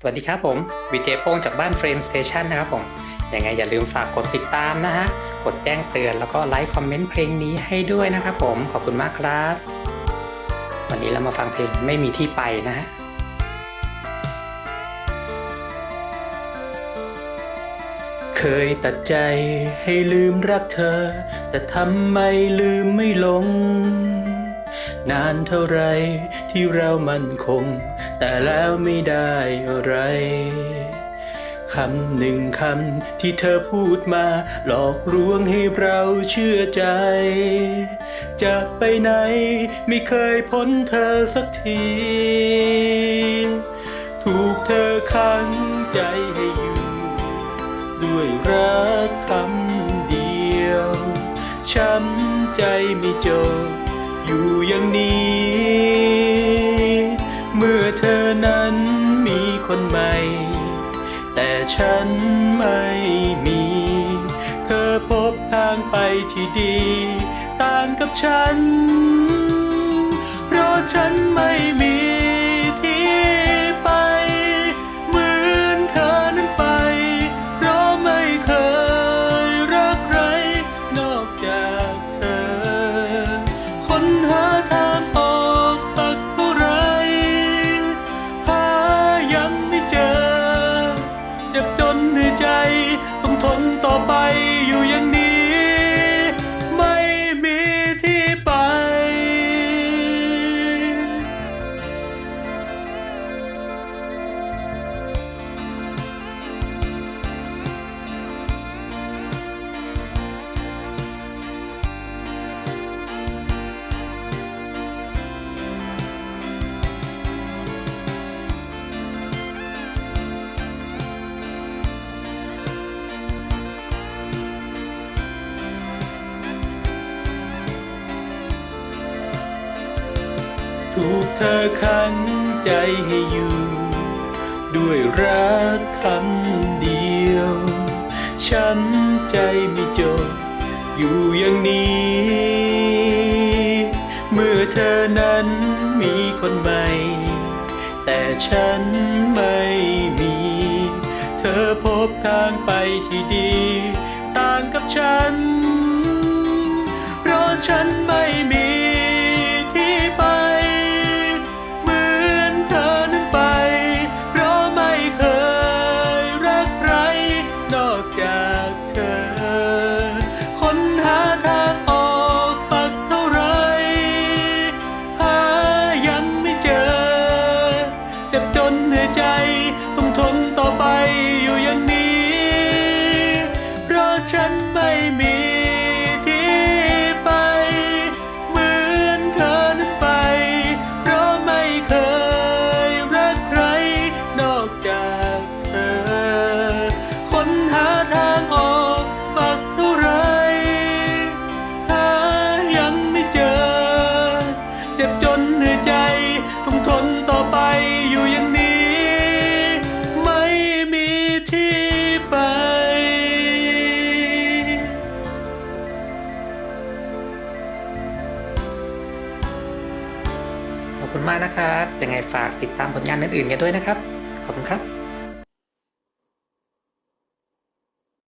สวัสดีครับผมวีเจโป้งจากบ้านเฟรนด์สเตชันนะครับผมยังไงอย่าลืมฝากกดติดตามนะฮะ กดแจ้งเตือนแล้วก็ไลค์คอมเมนต์เพลงนี้ให้ด้วยนะครับผมขอบคุณมากครับ วันนี้เรามาฟังเพลงไม่มีที่ไปนะฮะเคยตัดใจให้ลืมรักเธอ แต่ทำไมลืมไม่ลง นานเท่าไรที่เรามั่นคง แต่แล้วไม่ได้อะไรคำหนึ่งคำที่เธอพูดมา หลอกลวงให้เราเชื่อใจ จะไปไหนไม่เคยพ้นเธอสักที ถูกเธอขังใจให้อยู่ ด้วยรักคำเดียว ช้ำใจไม่จบ อยู่อย่างนี้ เมื่อเธอนั้นมีคนใหม่ แต่ฉันไม่มี เธอพบทางไปที่ดี ต่างกับฉัน เพราะฉัน ต้องทนต่อไป ถูกเธอขังใจให้อยู่ ด้วยรักคำเดียว ช้ำใจไม่จบ อยู่อย่างนี้ เมื่อเธอนั้นมีคนใหม่ แต่ฉันไม่มี เธอพบทางไปที่ดี ต่างกับฉัน ใจ ต้องทนต่อไปอยู่อย่างนี้ เพราะฉันไม่มีที่ไป เหมือนเธอนั้นไป เพราะไม่เคยรักใคร นอกจากเธอ ค้นหาทางออกสักเท่าไร หายังไม่เจอ เจ็บจนเหนื่อยใจ ต้องทนต่อไป นะครับยังไงฝากติดตามผลงานอื่นๆกันด้วยนะครับ ขอบคุณครับ